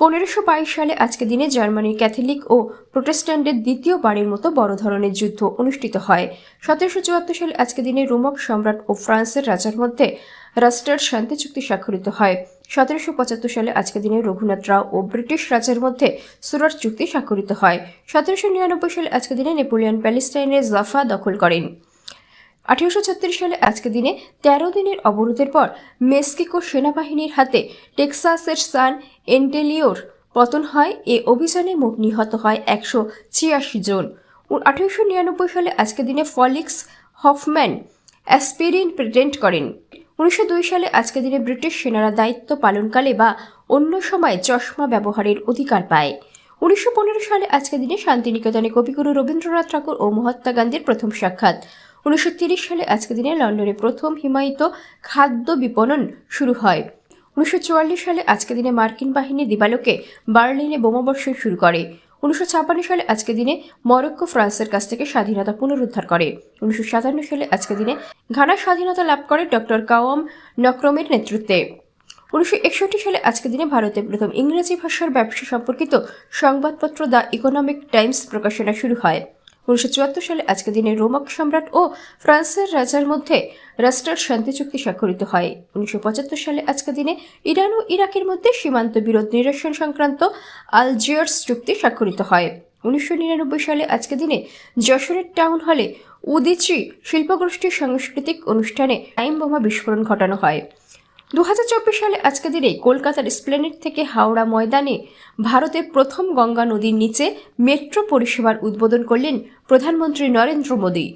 পনেরোশো বাইশ সালে আজকে দিনে জার্মানির ক্যাথলিক ও প্রোটেস্ট্যান্টের দ্বিতীয় বাড়ির মতো বড় ধরনের যুদ্ধ অনুষ্ঠিত হয়। সতেরোশো চুয়াত্তর সালে আজকে দিনে রোমক সম্রাট ও ফ্রান্সের রাজার মধ্যে রাস্টার শান্তি চুক্তি স্বাক্ষরিত হয়। সতেরোশো পঁচাত্তর সালে আজকে দিনে রঘুনাথ রাও ও ব্রিটিশ রাজার মধ্যে সুরাট চুক্তি স্বাক্ষরিত হয়। সতেরোশো নিরানব্বই সালে আজকে দিনে নেপোলিয়ন প্যালেস্টাইনের জাফা দখল করেন। আঠেরোশো ছত্রিশ সালে আজকে দিনে তেরো দিনের অবরোধের পর মেক্সিকো সেনাবাহিনীর হাতে টেক্সাসের সান এন্টেলিওর পতন হয়। এ অভিযানে মোট নিহত হয় একশো ছিয়াশি জন। আঠেরোশো নিরানব্বই সালে আজকে দিনে ফলিক্স হফম্যান অ্যাসপিরিন পেটেন্ট করেন। উনিশশো দুই সালে আজকে দিনে ব্রিটিশ সেনারা দায়িত্ব পালনকালে বা অন্য সময় চশমা ব্যবহারের অধিকার পায়। উনিশশো পনেরো সালে আজকে দিনে শান্তিনিকেতনে কবিগুরু রবীন্দ্রনাথ ঠাকুর ও মহাত্মা গান্ধীর প্রথম সাক্ষাৎ। উনিশশো সালে আজকে দিনে লন্ডনে প্রথম হিমায়িত খাদ্য বিপণন শুরু হয়। উনিশশো চুয়াল্লিশ সালে আজকে দিনে মার্কিন বাহিনী দিবালোকে বার্লিনে বোমাবর্ষণ শুরু করে। উনিশশো ছাপ্পান্ন সালে আজকে দিনে মরক্কো ফ্রান্সের কাছ থেকে স্বাধীনতা পুনরুদ্ধার করে। উনিশশো সাতান্ন সালে আজকে দিনে ঘানা স্বাধীনতা লাভ করে ডক্টর কাওয়াম নক্রমের নেতৃত্বে। উনিশশো একষট্টি সালে আজকে দিনে ভারতে প্রথম ইংরেজি ভাষার ব্যবসা সম্পর্কিত সংবাদপত্র দ্য ইকোনমিক টাইমস প্রকাশনা শুরু হয়। উনিশশো চুয়াত্তর সালে আজকের দিনে রোমক সম্রাট ও ফ্রান্সের রাজার মধ্যে রাস্টার শান্তি চুক্তি স্বাক্ষরিত হয়। উনিশশো পঁচাত্তর সালে আজকের দিনে ইরান ও ইরাকের মধ্যে সীমান্ত বিরোধ নিরসন সংক্রান্ত আলজিয়ার্স চুক্তি স্বাক্ষরিত হয়। উনিশশো নিরানব্বই সালে আজকের দিনে যশোরের টাউন হলে উদিচি শিল্পগোষ্ঠীর সাংস্কৃতিক অনুষ্ঠানে টাইম বোমা বিস্ফোরণ ঘটানো হয়। দু হাজার চব্বিশ সালে আজকে দিনে কলকাতার স্প্লেনেট থেকে হাওড়া ময়দানে ভারতের প্রথম গঙ্গা নদীর নিচে মেট্রো পরিষেবার উদ্বোধন করলেন প্রধানমন্ত্রী নরেন্দ্র মোদী।